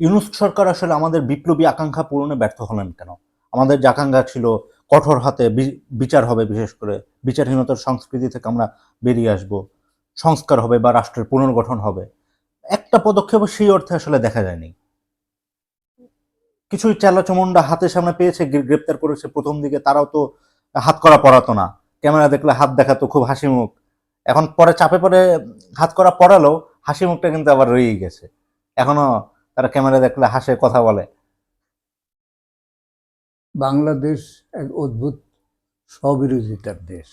ইউনুস সরকার আসলে আমাদের বিপ্লবী আকাঙ্ক্ষা পূরণে ব্যর্থ হলেন কেন? আমাদের যে আকাঙ্ক্ষা ছিল কঠোর হাতে বিচার হবে, বিশেষ করে বিচারহীনতার সংস্কৃতি থেকে আমরা বেরিয়ে আসব, সংস্কার হবে বা রাষ্ট্রের পুনর্গঠন হবে, একটা পদক্ষেপ সেই অর্থে আসলে দেখা যায়নি। কিছুই চেলাচমুন্ডা হাতের সামনে পেয়েছে গ্রেপ্তার করেছে প্রথম দিকে, তারাও তো হাত করা পড়াতো না। ক্যামেরা দেখলে হাত দেখাতো খুব হাসি মুখ। এখন পরে চাপে পরে হাত করা পড়ালেও হাসি মুখটা কিন্তু আবার রয়েই গেছে। এখনও তারা ক্যামেরা দেখলে হাসে, কথা বলে। বাংলাদেশ এক অদ্ভুত স্ববিরোধিতার দেশ।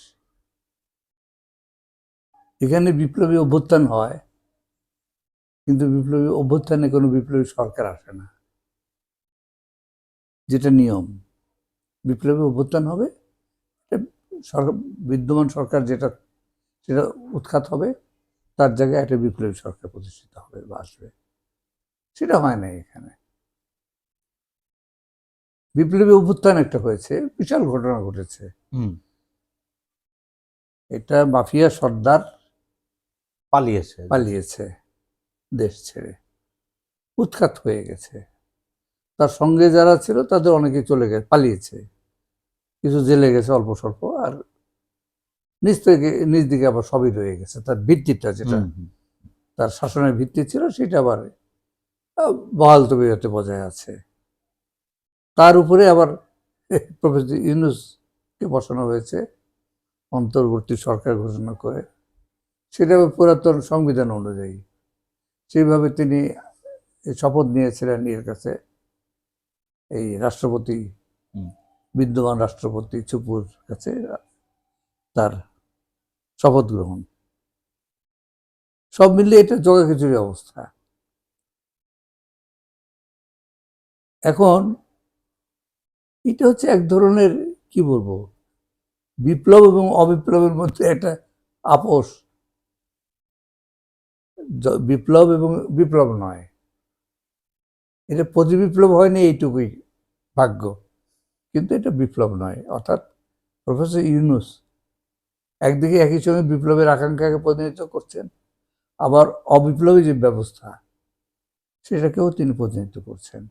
এখানে বিপ্লবী অভ্যুত্থান হয়, কিন্তু বিপ্লবী অভ্যুত্থানে কোনো বিপ্লবী সরকার আসে না। যেটা নিয়ম, বিপ্লবী অভ্যুত্থান হবে সরকার বিদ্যমান সরকার যেটা, সেটা উৎখাত হবে, তার জায়গায় একটা বিপ্লবী সরকার প্রতিষ্ঠিত হবে বা আসবে। সেটা হয় না এখানে। বিপ্লবী অভ্যুত্থান একটা হয়েছে বিশাল ঘটনা ঘটেছে। এটা মাফিয়া সর্দার পালিয়েছে। পালিয়েছে দেশ ছেড়ে। উৎখাত হয়ে গেছে। তার সঙ্গে যারা ছিল তাদের অনেকে চলে গেছে পালিয়েছে। কিছু জেলে গেছে অল্প স্বল্প আর নিজ থেকে নিজ দিকে আবার সবই রয়ে গেছে। তার ভিত্তিটা যেটা। তার শাসনের ভিত্তি ছিল সেটা আবার বহাল তবিয়তে বজায় আছে। তার উপরে আবার প্রফেসর ইউনুসকে বসানো হয়েছে অন্তর্বর্তী সরকার ঘোষণা করে। সেটা পুরাতন সংবিধান অনুযায়ী। সেইভাবে তিনি শপথ নিয়েছিলেন এর কাছে। এই রাষ্ট্রপতি বিদ্যমান রাষ্ট্রপতি চুপুর কাছে তার শপথ গ্রহণ। সব মিলিয়ে এটা জগাখিচুড়ি অবস্থা। এখন এটা হচ্ছে এক ধরনের, কি বলব, বিপ্লব এবং অবিপ্লবের মধ্যে একটা আপোষ। বিপ্লব এবং বিপ্লব নয়। এটা প্রতি বিপ্লব হয়নি, এইটুকুই ভাগ্য। কিন্তু এটা বিপ্লব নয়। অর্থাৎ প্রফেসর ইউনুস একদিকে একই সঙ্গে বিপ্লবের আকাঙ্ক্ষাকে প্রতিনিধিত্ব করছেন, আবার অবিপ্লবী যে ব্যবস্থা, সেটাকেও তিনি প্রতিনিধিত্ব করছেন।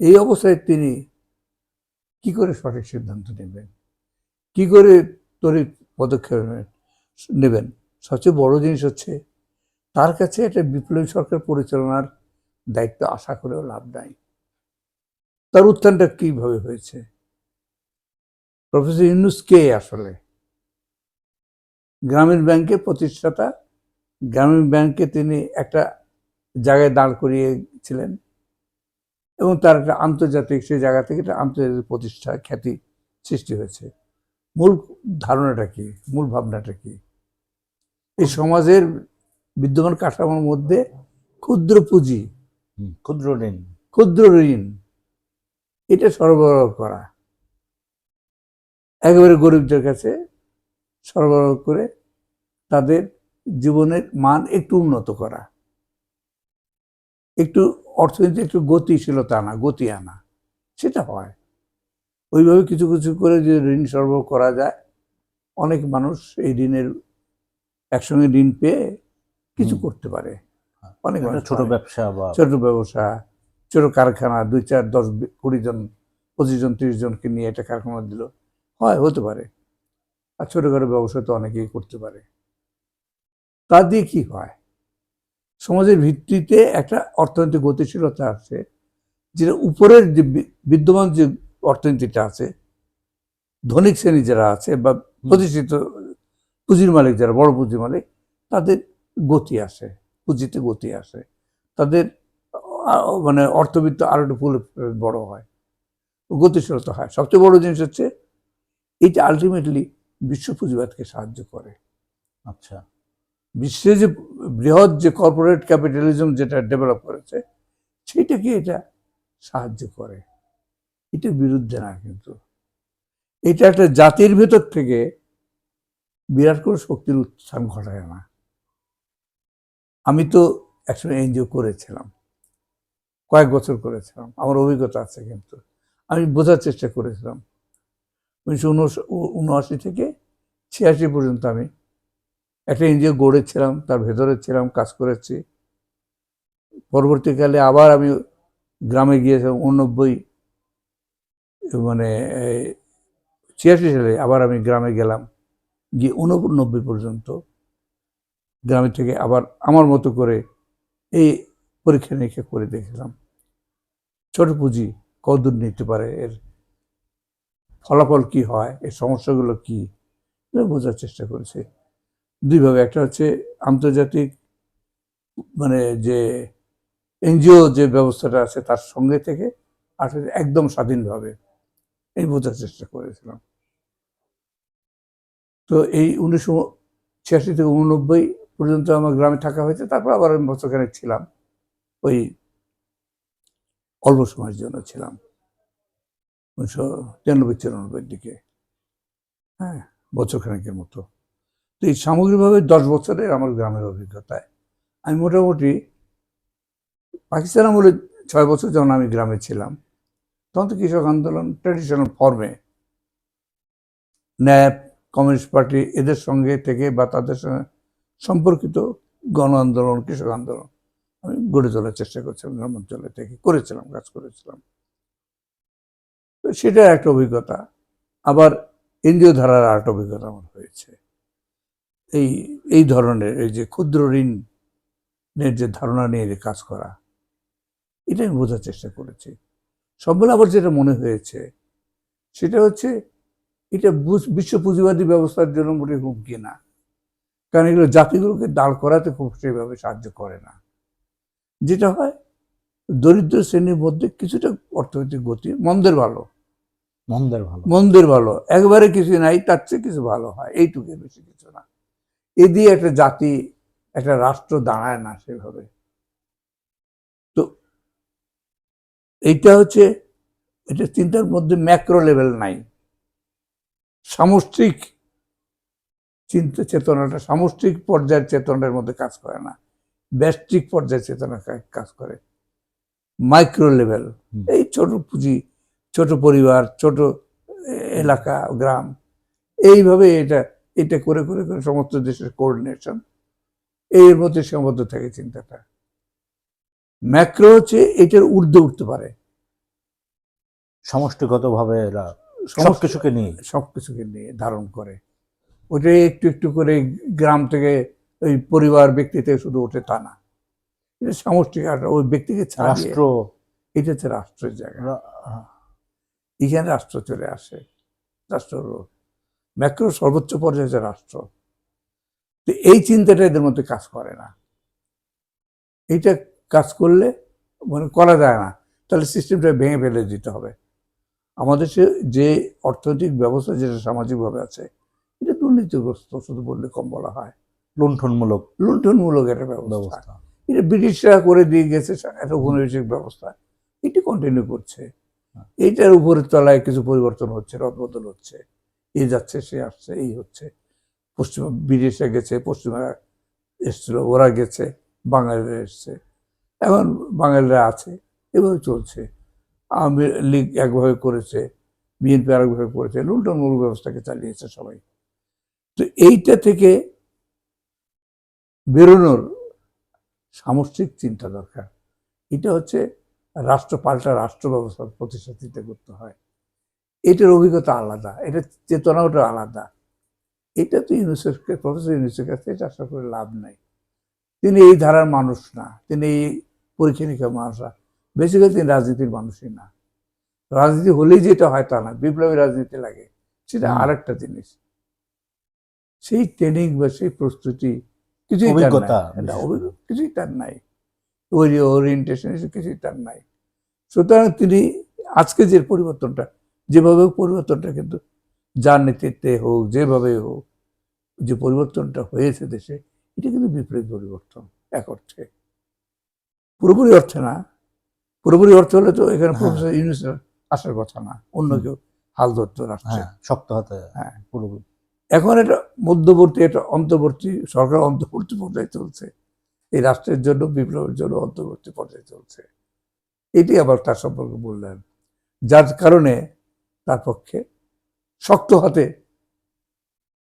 এই অবস্থায় তিনি কি করে সঠিক সিদ্ধান্ত নেবেন? কি করে তড়িৎ পদক্ষেপ নেবেন? নেবেন? সবচেয়ে বড় জিনিস হচ্ছে তার কাছে একটা বিপ্লবী সরকার পরিচালনার দায়িত্ব আশা করেও লাভ নাই। তার উত্থানটা কীভাবে হয়েছে? প্রফেসর ইউনুস কে আসলে? গ্রামীণ ব্যাংকে প্রতিষ্ঠাতা, গ্রামীণ ব্যাংকে তিনি একটা জায়গায় দাঁড় করিয়েছিলেন। এবং তার একটা আন্তর্জাতিক সেই জায়গা থেকে একটা আন্তর্জাতিক প্রতিষ্ঠা খ্যাতি সৃষ্টি হয়েছে। মূল ধারণাটা কি? মূল ভাবনাটা কি? এই সমাজের বিদ্যমান কাঠামোর মধ্যে ক্ষুদ্র পুঁজি ক্ষুদ্র ঋণ। ক্ষুদ্র ঋণ এটা সরবরাহ করা। একেবারে গরিবদের কাছে সরবরাহ করে তাদের জীবনের মান একটু উন্নত করা। একটু অর্থনীতি একটু গতিশীলতা আনা গতি আনা সেটা হয়। ওইভাবে কিছু কিছু করে যে ঋণ সরবরাহ করা যায় অনেক মানুষ এই ঋণের একসঙ্গে ঋণ পেয়ে কিছু করতে পারে। অনেক মানুষ ছোট ব্যবসা বা ছোট ব্যবসা ছোট কারখানা দুই চার দশ কুড়ি জন পঁচিশ জন তিরিশ জনকে নিয়ে একটা কারখানা দিল। হয় হতে পারে। আর ছোটখাটো ব্যবসা তো অনেকেই করতে পারে। তা দিয়ে কি হয়? সমাজের ভিত্তিতে একটা অর্থনৈতিক গতিশীলতা আছে যেটা উপরের যে বিদ্যমান যে অর্থনীতিটা আছে ধনিক শ্রেণি যারা আছে বা প্রতিষ্ঠিত পুঁজির মালিক যারা বড় পুঁজির মালিক তাদের গতি আসে পুঁজিতে গতি আসে। তাদের মানে অর্থবিত্ত আরও একটু ফুলে বড় হয় গতিশীলতা হয়। সবচেয়ে বড় জিনিস হচ্ছে এইটা আলটিমেটলি বিশ্ব পুঁজিবাদকে সাহায্য করে। আচ্ছা। বিশ্বে যে বৃহৎ যে কর্পোরেট ক্যাপিটালিজম যেটা ডেভেলপ করেছে সেইটাকে এটা সাহায্য করে? এটার বিরুদ্ধে না কিন্তু। এটা একটা জাতির ভেতর থেকে বিরাট কোনো শক্তির উত্থান ঘটায় না। আমি তো একসময় এনজিও করেছিলাম। কয়েক বছর করেছিলাম। আমার অভিজ্ঞতা আছে কিন্তু। আমি বোঝার চেষ্টা করেছিলাম। উনিশশো উনআশি থেকে ছিয়াশি পর্যন্ত আমি একটা এনজিও গড়েছিলাম তার ভেতরে ছিলাম, কাজ করেছি। পরবর্তীকালে আবার আমি গ্রামে গিয়েছিলাম উননব্বই মানে ছিয়াশি সালে আবার আমি গ্রামে গেলাম, গিয়ে উননব্বই পর্যন্ত গ্রামে থেকে আবার আমার মতো করে এই পরীক্ষা নিরীক্ষা করে দেখলাম। ছোট পুঁজি কতদূর নিতে পারে, এর ফলাফল কি হয়, এর সমস্যাগুলো কী বোঝার চেষ্টা করেছি। দুইভাবে একটা হচ্ছে আন্তর্জাতিক মানে যে এনজিও যে ব্যবস্থাটা আছে তার সঙ্গে থেকে, আর একদম স্বাধীনভাবে। এই বোঝার চেষ্টা করেছিলাম। তো এই উনিশশো ছিয়াশি থেকে উননব্বই পর্যন্ত আমার গ্রামে থাকা হয়েছে, তারপর আবার আমি বছরখানেক ছিলাম। ওই অল্প সময়ের জন্য ছিলাম। উনিশশো তিরানব্বই, চুরানব্বইয়ের দিকে। হ্যাঁ বছরখানেকের মতো। তো এই সামগ্রিকভাবে দশ বছরের আমার গ্রামের অভিজ্ঞতায়। আমি মোটামুটি পাকিস্তান আমলে ছয় বছর যখন আমি গ্রামে ছিলাম, তখন তো কৃষক আন্দোলন ট্র্যাডিশনাল ফর্মে ন্যাপ, কমিউনিস্ট পার্টি এদের সঙ্গে থেকে বা তাদের সঙ্গে সম্পর্কিত গণ আন্দোলন, কৃষক আন্দোলন আমি গড়ে তোলার চেষ্টা করছিলাম গ্রামাঞ্চলে থেকে করেছিলাম, কাজ করেছিলাম। তো সেটা একটা অভিজ্ঞতা। আবার এনজিও ধারার আর একটা অভিজ্ঞতা আমার হয়েছে। এই এই ধরনের এই যে ক্ষুদ্র ঋণের যে ধারণা নিয়ে যে কাজ করা এটা আমি বোঝার চেষ্টা করেছি। সবগুলো আবার যেটা মনে হয়েছে সেটা হচ্ছে এটা বিশ্ব পুঁজিবাদী ব্যবস্থার জন্য মোটে হুমকি না। কারণ এগুলো জাতিগুলোকে দাঁড় করাতে খুব সেভাবে সাহায্য করে না। যেটা হয় দরিদ্র শ্রেণির মধ্যে কিছুটা অর্থনৈতিক গতি মন্দের ভালো। মন্দের ভালো। মন্দের ভালো। একবারে কিছু নাই তার চেয়ে কিছু ভালো হয়। এইটুকু বেশি কিছু না। এ দিয়ে একটা জাতি একটা রাষ্ট্র দাঁড়ায় না সেভাবে। তো এইটা হচ্ছে এটা চিন্তার মধ্যে ম্যাক্রো লেভেল নাই। সামষ্টিক চিন্তা চেতনাটা সামষ্টিক পর্যায়ের চেতনার মধ্যে কাজ করে না। ব্যষ্টিক পর্যায়ের চেতনা কাজ করে। Micro level. এই ছোট পুঁজি ছোট পরিবার ছোট এলাকা গ্রাম এইভাবে এটা এটা করে করে করে সমস্ত দেশের কোঅর্ডিনেশন এর মধ্যে সীমাবদ্ধ থাকে চিন্তাটা। ম্যাক্রো হচ্ছে এটার ঊর্ধ্বে উঠতে পারে। সমষ্টিগতভাবে এরা সবকিছুকে নিয়ে। সব কিছুকে নিয়ে ধারণ করে। ওটা একটু একটু করে গ্রাম থেকে ওই পরিবার ব্যক্তি থেকে শুধু ওঠে তা না। এটা সামষ্টিক আর ওই ব্যক্তিকে রাষ্ট্র। এটা হচ্ছে রাষ্ট্রের জায়গা। রা- এখানে রাষ্ট্র চলে আসে। রাষ্ট্র ম্যাক্রো সর্বোচ্চ পর্যায়ে হচ্ছে রাষ্ট্র তো এই চিন্তাটা এদের মধ্যে কাজ করে না। এইটা কাজ করলে মানে করা যায় না। তাহলে সিস্টেমটা ভেঙে ফেলে দিতে হবে। আমাদের সে যে অর্থনৈতিক ব্যবস্থা যেটা সামাজিকভাবে আছে এটা দুর্নীতিগ্রস্ত শুধু বললে কম বলা হয়। লুণ্ঠনমূলক লুণ্ঠনমূলক একটা ব্যবস্থা। ব্যবস্থা। এটা ব্রিটিশরা করে দিয়ে গেছে একটা উপনিবেশিক ব্যবস্থা। এটি কন্টিনিউ করছে। এইটার উপরের তলায় কিছু পরিবর্তন হচ্ছে রদবদল হচ্ছে। এ যাচ্ছে, সে আসছে, এই হচ্ছে। পশ্চিমা, বিদেশে গেছে পশ্চিমা এসছিল, ওরা গেছে, বাঙালিরা এসছে। এখন বাঙালিরা আছে, এভাবে চলছে। আওয়ামী লীগ একভাবে করেছে, বিএনপি আরেকভাবে করেছে লুণ্ঠনমূলক ব্যবস্থাকে চালিয়েছে সবাই। তো এইটা থেকে বেরোনোর সামষ্টিক চিন্তা দরকার। এটা হচ্ছে রাষ্ট্র পাল্টা রাষ্ট্র ব্যবস্থার প্রতিষ্ঠাতিতে করতে হয়। এটার অভিজ্ঞতা আলাদা এটা চেতনাটা আলাদা। এটা তো ইউনিসেফকে প্রফেসর ইউনিসেফের কাছে এটা আশা করে লাভ নাই। তিনি এই ধারার মানুষ না তিনি এই পরীক্ষা নিরীক্ষার মানুষ না। বেসিক্যালি তিনি রাজনীতির মানুষই না। রাজনীতি হলেই যেটা হয় তা না বিপ্লবী রাজনীতি লাগে সেটা হুম। আরেকটা জিনিস। সেই ট্রেনিং বা সেই প্রস্তুতি কিছুই অভিজ্ঞতা, কিছুই তার নাই। ওই ওরিয়েন্টেশন কিছুই তার নাই। সুতরাং তিনি আজকে যে পরিবর্তনটা যেভাবে পরিবর্তনটা কিন্তু যার নেতৃত্বে হোক যেভাবে হোক যে পরিবর্তনটা হয়েছে দেশে এটা কিন্তু বিপরীত পরিবর্তন এক অর্থে। পুরোপুরি অর্থে না। পুরোপুরি অর্থ হলে তো এখানে হ্যাঁ। প্রফেসর আসার কথা না। অন্য কেউ হাল ধরতে রাখছে। হ্যাঁ শক্ত হাতে হ্যাঁ। পুরোপুরি। এখন এটা মধ্যবর্তী এটা অন্তর্বর্তী সরকার অন্তর্বর্তী পর্যায়ে চলছে। এই রাষ্ট্রের জন্য বিপ্লবের জন্য অন্তর্বর্তী পর্যায়ে চলছে। এটি আবার তার সম্পর্কে বললেন। যার কারণে তার পক্ষে শক্ত হাতে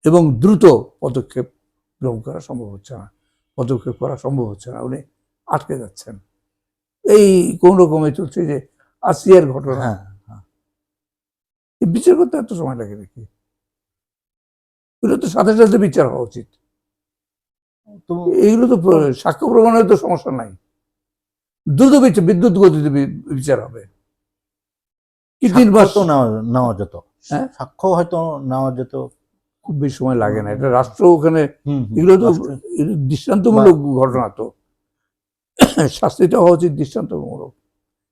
এবং দ্রুত পদক্ষেপ গ্রহণ করা সম্ভব হচ্ছে না পদক্ষেপ করা সম্ভব হচ্ছে না। উনি আটকে যাচ্ছেন। এই কোন রকমে চলছে যে আসিয়ার ঘটনা। হ্যাঁ এই বিচার করতে এত সময় লাগে নাকি? এগুলো তো সাথে সাথে বিচার হওয়া উচিত। এইগুলো তো সাক্ষ্য প্রমাণের তো সমস্যা নাই। দ্রুত বিচার বিদ্যুৎ গতিতে বিচার হবে। নেওয়া নেওয়া যেত। হ্যাঁ? সাক্ষ্য হয়তো নেওয়া যেত। খুব বেশি সময় লাগে না। এটা রাষ্ট্র ওখানে। এগুলো তো দৃষ্টান্তমূলক ঘটনা তো। শাস্তিটা হওয়া উচিত দৃষ্টান্তমূলক।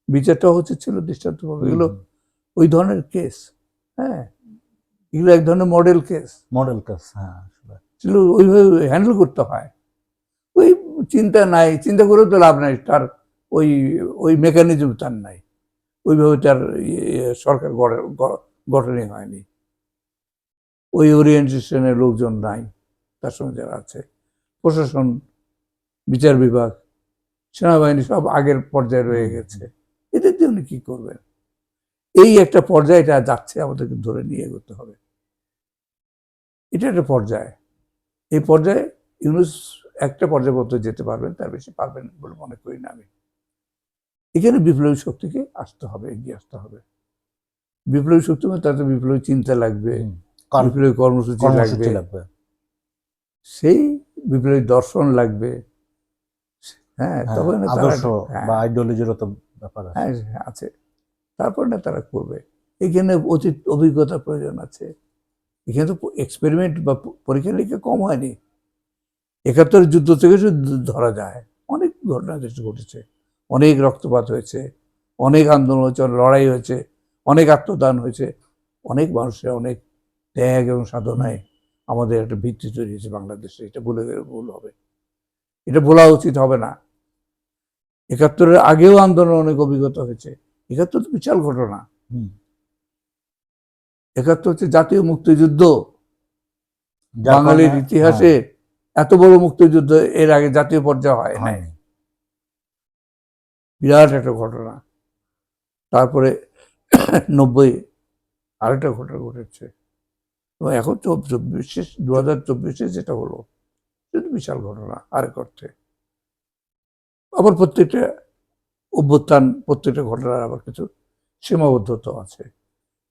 বিচারটা উচিত ছিল দৃষ্টান্তমূলক। এগুলো ওই ধরনের কেস। হ্যাঁ? এগুলো এক ধরনের মডেল কেস। মডেল কেস হ্যাঁ। সেগুলো ওইভাবে হ্যান্ডেল করতে হয়। ওই চিন্তা নাই। চিন্তা করেও তো লাভ নাই। তার ওই ওই মেকানিজম তার নাই। ওইভাবে তার ইয়ে সরকার গড়ে- গ- গঠনই হয়নি। ওই ওরিয়েন্টেশনের লোকজন নাই, তার সঙ্গে যারা আছে। প্রশাসন, বিচার বিভাগ, সেনাবাহিনী সব আগের পর্যায়ে রয়ে গেছে। এদের উনি কি করবেন? এই একটা পর্যায়টা যাচ্ছে, আমাদেরকে ধরে নিয়ে এগোতে হবে। এটা একটা পর্যায়। এই পর্যায়ে ইউনুস একটা পর্যায় পর্যন্ত যেতে পারবেন, তার বেশি পারবেন বলে মনে করি না আমি। এখানে বিপ্লবী শক্তিকে আসতে হবে এগিয়ে আসতে হবে। বিপ্লবী শক্তি মানে তাতে বিপ্লবী চিন্তা লাগবে। বিপ্লবী কর্মসূচি লাগবে। সেই বিপ্লবী দর্শন লাগবে। হ্যাঁ হ্যাঁ, না আদর্শ হ্যাঁ, বা আইডিওলজিরও তো ব্যাপার আছে। হ্যাঁ আছে। তারপর না তারা করবে। এখানে অতীত অভিজ্ঞতা প্রয়োজন আছে। এখানে তো এক্সপেরিমেন্ট বা পরীক্ষা নিরীক্ষা কম হয়নি। একাত্তরের যুদ্ধ থেকে শুধু ধরা যায়। অনেক ঘটনা ঘটেছে। অনেক রক্তপাত হয়েছে অনেক আন্দোলন হয়েছে লড়াই হয়েছে অনেক আত্মদান হয়েছে। অনেক মানুষের অনেক ত্যাগ এবং সাধনায় আমাদের একটা ভিত্তি তৈরি হয়েছে বাংলাদেশে। এটা গেলে ভুল হবে। এটা বলা উচিত হবে না। একাত্তরের আগেও আন্দোলন অনেক অভিজ্ঞতা হয়েছে। একাত্তর তো বিশাল ঘটনা। হুম। একাত্তর হচ্ছে জাতীয় মুক্তিযুদ্ধ। বাঙালির ইতিহাসে এত বড় মুক্তিযুদ্ধ এর আগে জাতীয় পর্যায়ে হয় হ্যাঁ, নাই। বিরাট একটা ঘটনা। তারপরে নব্বই আরেকটা ঘটনা ঘটেছে। এবং এখন তো চব্বিশে দু হাজার চব্বিশে যেটা হলো, সেটা বিশাল ঘটনা আরেক অর্থে। আবার প্রত্যেকটা অভ্যুত্থান, প্রত্যেকটা ঘটনার আবার কিছু সীমাবদ্ধতা আছে।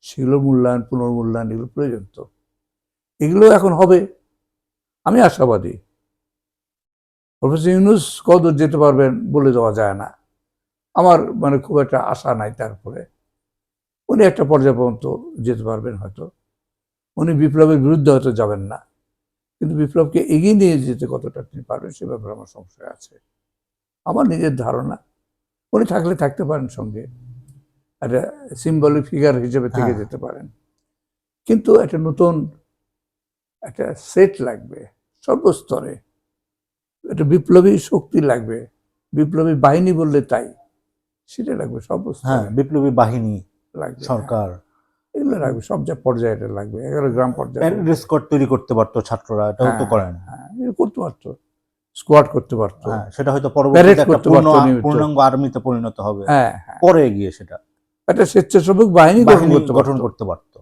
সেগুলো মূল্যায়ন, পুনর্মূল্যায়ন এগুলো প্রয়োজন তো। এগুলো এখন হবে। আমি আশাবাদী। প্রফেসর ইউনুস কদর যেতে পারবেন বলে দেওয়া যায় না। আমার মানে খুব একটা আশা নাই তারপরে। উনি একটা পর্যায় পর্যন্ত যেতে পারবেন হয়তো। উনি বিপ্লবের বিরুদ্ধে হয়তো যাবেন না। কিন্তু বিপ্লবকে এগিয়ে নিয়ে যেতে কতটা তিনি পারবেন সে ব্যাপারে আমার সংশয় আছে। আমার নিজের ধারণা। উনি থাকলে থাকতে পারেন সঙ্গে। একটা সিম্বলিক ফিগার হিসেবে থেকে হ্যাঁ। যেতে পারেন। কিন্তু একটা নতুন একটা সেট লাগবে সর্বস্তরে। একটা বিপ্লবী শক্তি লাগবে। বিপ্লবী বাহিনী বললে তাই। সেটা লাগবে সব হ্যাঁ বিপ্লবী বাহিনী লাগবে সরকার। এগুলো লাগবে সব যা পর্যায়ে এটা লাগবে এগারো গ্রাম পর্যায়ে। স্কোয়াড তৈরি করতে পারতো ছাত্ররা এটাও তো হ্যাঁ। করে না হ্যাঁ করতে পারতো স্কোয়াড করতে পারতো। হ্যাঁ সেটা হয়তো পরবর্তীতে একটা। পূর্ণাঙ্গ আর্মিতে পরিণত হবে। হ্যাঁ হ্যাঁ। পরে গিয়ে সেটা। একটা স্বেচ্ছাসেবক বাহিনী গঠন করতে গঠন পারতো। করতে পারতো।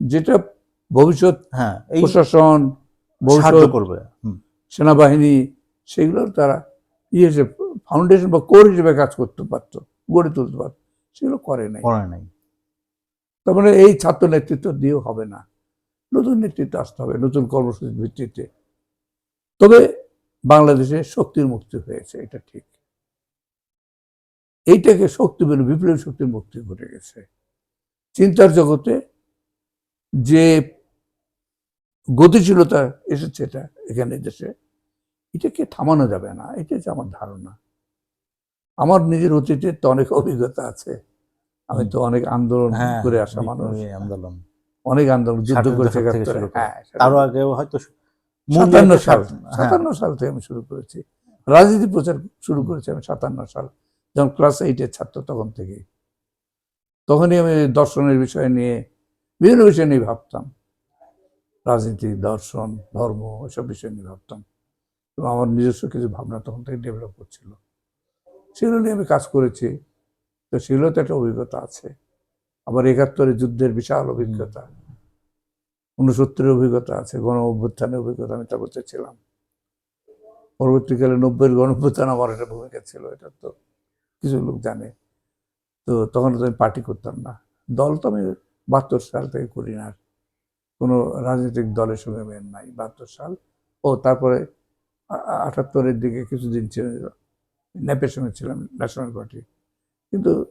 যেটা ভবিষ্যৎ হ্যাঁ এই প্রশাসন ভবিষ্যৎ করবে সেনাবাহিনী সেগুলো তারা ইয়ে ফাউন্ডেশন বা কোর হিসেবে কাজ করতে পারতো গড়ে তুলতে পারতো সেগুলো করে নাই। করে নাই। তার মানে এই ছাত্র নেতৃত্ব দিয়েও হবে না নতুন নেতৃত্ব আসতে হবে নতুন কর্মসূচির ভিত্তিতে। তবে বাংলাদেশে শক্তির মুক্তি হয়েছে এটা ঠিক। এইটাকে শক্তি বলে বিপ্লবী শক্তির মুক্তি ঘটে গেছে। চিন্তার জগতে যে গতিশীলতা এসেছে এটা এখানে দেশে এটাকে থামানো যাবে না এটা হচ্ছে আমার ধারণা। আমার নিজের অতীতে তো অনেক অভিজ্ঞতা আছে। আমি তো অনেক আন্দোলন হ্যাঁ করে আসা মানুষ। আন্দোলন। অনেক আন্দোলন যুদ্ধ করেছে থেকে। হ্যাঁ তারও আগে হয়তো সাতান্ন সাল হ্যাঁ, সাতান্ন সাল থেকে আমি শুরু করেছি। রাজনীতি প্রচার শুরু করেছি আমি সাতান্ন সাল। যখন ক্লাস এইটের ছাত্র তখন থেকেই। তখনই আমি দর্শনের বিষয় নিয়ে বিভিন্ন বিষয় নিয়ে ভাবতাম। রাজনীতি দর্শন ধর্ম এসব বিষয় নিয়ে ভাবতাম। এবং আমার নিজস্ব কিছু ভাবনা তখন থেকে ডেভেলপ করছিল সেগুলো নিয়ে আমি কাজ করেছি। তো সেগুলো তো একটা অভিজ্ঞতা আছে। আবার একাত্তরের যুদ্ধের বিশাল অভিজ্ঞতা। উনসত্তরের অভিজ্ঞতা আছে, গণ অভ্যুত্থানের অভিজ্ঞতা আমি তারপরে ছিলাম। পরবর্তীকালে নব্বইয়ের গণ অভ্যুত্থান আমার একটা ভূমিকা ছিল, এটা তো কিছু লোক জানে। তো তখন তো আমি পার্টি করতাম না। দল তো আমি বাহাত্তর সাল থেকে করি না। কোনো রাজনৈতিক দলের সঙ্গে মেন নাই। বাহাত্তর সাল। ও তারপরে আটাত্তরের দিকে কিছুদিন ছিল। ন্যাপের সঙ্গে ছিলাম ন্যাশনাল পার্টি কিন্তু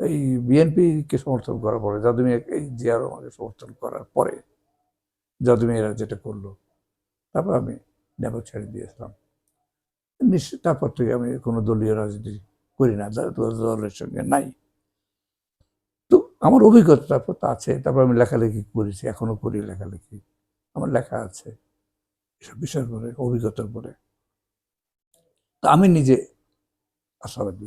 এই বিএনপিকে সমর্থন করার পরে, যাদুমি এই জিয়ার আমাকে সমর্থন করার পরে এরা যেটা করল, তারপর আমি নেপো ছেড়ে দিয়েছিলাম নিশ্চয় তারপর থেকে আমি কোনো দলীয় রাজনীতি করি না দল- দল- দলের সঙ্গে নাই। তো আমার অভিজ্ঞতা তারপর তো আছে, তারপর আমি লেখালেখি করেছি, এখনও করি লেখালেখি। আমার লেখা আছে, এসব বিষয়ের পরে, অভিজ্ঞতার পরে। তা আমি নিজে আশাবাদী।